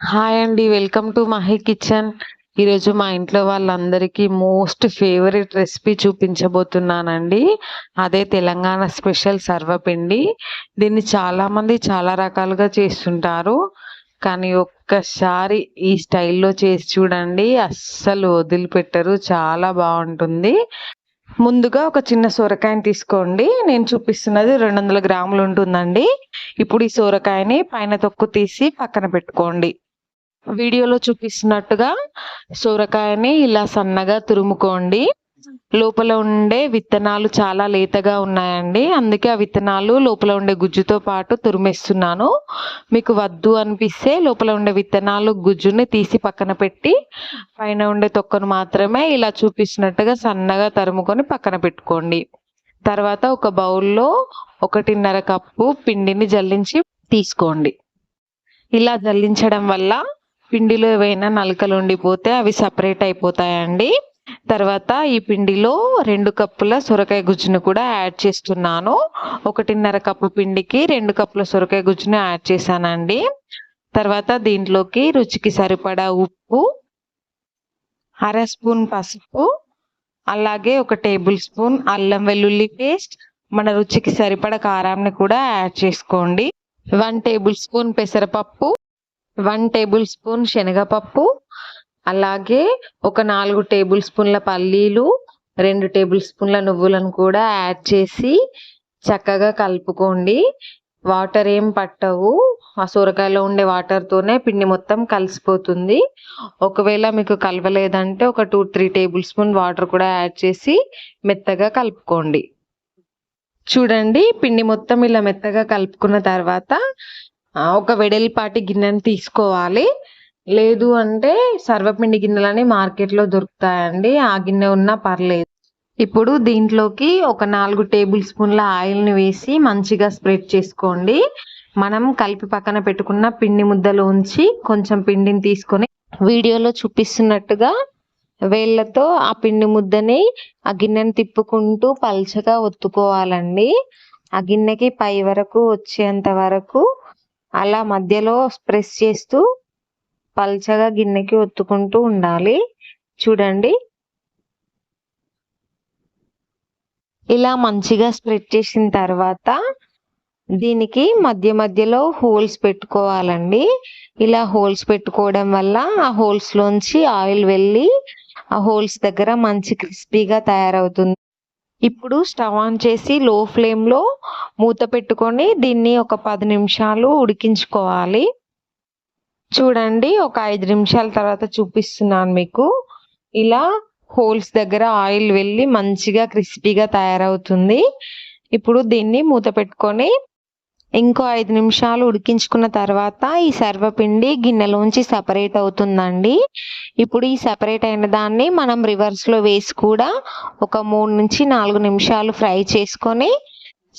Hi అండి welcome to Mahi kitchen. ఈరోజు మా ఇంట్లో వాళ్ళందరికీ మోస్ట్ ఫేవరెట్ రెసిపీ చూపించబోతున్నానండి. అదే తెలంగాణ స్పెషల్ సర్వపిండి. దీన్ని చాలా మంది చాలా రకాలుగా చేస్తుంటారు. కానీ ఒక్కసారి ఈ స్టైల్లో చేసి చూడండి అస్సలు వదిలిపెట్టరు చాలా బాగుంటుంది. ముందుగా ఒక చిన్న సొరకాయని తీసుకోండి. నేను చూపిస్తున్నది రెండు వందల గ్రాములు ఉంటుందండి. ఇప్పుడు ఈ సొరకాయని పైన తొక్కు తీసి పక్కన పెట్టుకోండి. వీడియోలో చూపిస్తున్నట్టుగా సొరకాయని ఇలా సన్నగా తురుముకోండి. లోపల ఉండే విత్తనాలు చాలా లేతగా ఉన్నాయండి. అందుకే ఆ విత్తనాలు లోపల ఉండే గుజ్జుతో పాటు తురిమేస్తున్నాను. మీకు వద్దు అనిపిస్తే లోపల ఉండే విత్తనాలు గుజ్జుని తీసి పక్కన పెట్టి పైన ఉండే తొక్కను మాత్రమే ఇలా చూపిస్తున్నట్టుగా సన్నగా తరుముకొని పక్కన పెట్టుకోండి. తర్వాత ఒక బౌల్లో ఒకటిన్నర కప్పు పిండిని జల్లించి తీసుకోండి. ఇలా జల్లించడం వల్ల పిండిలో ఏవైనా నలకలు ఉండిపోతే అవి సపరేట్ అయిపోతాయండి. తర్వాత ఈ పిండిలో రెండు కప్పుల సొరకాయ గుజ్జును కూడా యాడ్ చేస్తున్నాను. ఒకటిన్నర కప్పు పిండికి రెండు కప్పుల సొరకాయ గుజ్జును యాడ్ చేశానండి. తర్వాత దీంట్లోకి రుచికి సరిపడా ఉప్పు అర స్పూన్ పసుపు అలాగే ఒక టేబుల్ స్పూన్ అల్లం వెల్లుల్లి పేస్ట్ మన రుచికి సరిపడ కారాన్ని కూడా యాడ్ చేసుకోండి. వన్ టేబుల్ స్పూన్ పెసరపప్పు వన్ టేబుల్ స్పూన్ శనగపప్పు అలాగే ఒక నాలుగు టేబుల్ స్పూన్ల పల్లీలు రెండు టేబుల్ స్పూన్ల నువ్వులను కూడా యాడ్ చేసి చక్కగా కలుపుకోండి. వాటర్ ఏం పట్టవు. ఆ సొరకాయలో ఉండే వాటర్తోనే పిండి మొత్తం కలిసిపోతుంది. ఒకవేళ మీకు కలవలేదంటే ఒక two three tablespoon water కూడా యాడ్ చేసి మెత్తగా కలుపుకోండి. చూడండి పిండి మొత్తం ఇలా మెత్తగా కలుపుకున్న తర్వాత ఒక వెడల్పాటి గిన్నెని తీసుకోవాలి. లేదు అంటే సర్వపిండి గిన్నెలని మార్కెట్లో దొరుకుతాయండి. ఆ గిన్నె ఉన్నా పర్లేదు. ఇప్పుడు దీంట్లోకి ఒక నాలుగు టేబుల్ స్పూన్ల ఆయిల్ని వేసి మంచిగా స్ప్రెడ్ చేసుకోండి. మనం కలిపి పక్కన పెట్టుకున్న పిండి ముద్దలో ఉంచి కొంచెం పిండిని తీసుకొని వీడియోలో చూపిస్తున్నట్టుగా వేళ్ళతో ఆ పిండి ముద్దని ఆ గిన్నెని తిప్పుకుంటూ పల్చగా ఒత్తుకోవాలండి. ఆ గిన్నెకి పై వరకు వచ్చేంత వరకు అలా మధ్యలో ప్రెస్ చేస్తూ పల్చగా గిన్నెకి ఒత్తుకుంటూ ఉండాలి. చూడండి. ఇలా మంచిగా స్ప్రెడ్ చేసిన తర్వాత దీనికి మధ్య మధ్యలో హోల్స్ పెట్టుకోవాలండి. ఇలా హోల్స్ పెట్టుకోవడం వల్ల ఆ హోల్స్లోంచి ఆయిల్ వెళ్ళి ఆ హోల్స్ దగ్గర మంచి క్రిస్పీగా తయారవుతుంది. ఇప్పుడు స్టవ్ ఆన్ చేసి లో ఫ్లేమ్లో మూత పెట్టుకొని దీన్ని ఒక పది నిమిషాలు ఉడికించుకోవాలి. చూడండి ఒక ఐదు నిమిషాల తర్వాత చూపిస్తున్నాను మీకు. ఇలా హోల్స్ దగ్గర ఆయిల్ వెళ్ళి మంచిగా క్రిస్పీగా తయారవుతుంది. ఇప్పుడు దీన్ని మూత పెట్టుకొని ఇంకో ఐదు నిమిషాలు ఉడికించుకున్న తర్వాత ఈ సర్వపిండి గిన్నెలోంచి సపరేట్ అవుతుందండి. ఇప్పుడు ఈ సపరేట్ అయిన దాన్ని మనం రివర్స్లో వేసి కూడా ఒక మూడు నుంచి నాలుగు నిమిషాలు ఫ్రై చేసుకొని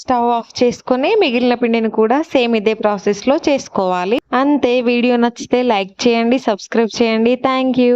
స్టవ్ ఆఫ్ చేసుకొని మిగిలిన పిండిని కూడా సేమ్ ఇదే ప్రాసెస్లో చేసుకోవాలి. అంతే వీడియో నచ్చితే లైక్ చేయండి సబ్స్క్రైబ్ చేయండి. Thank you.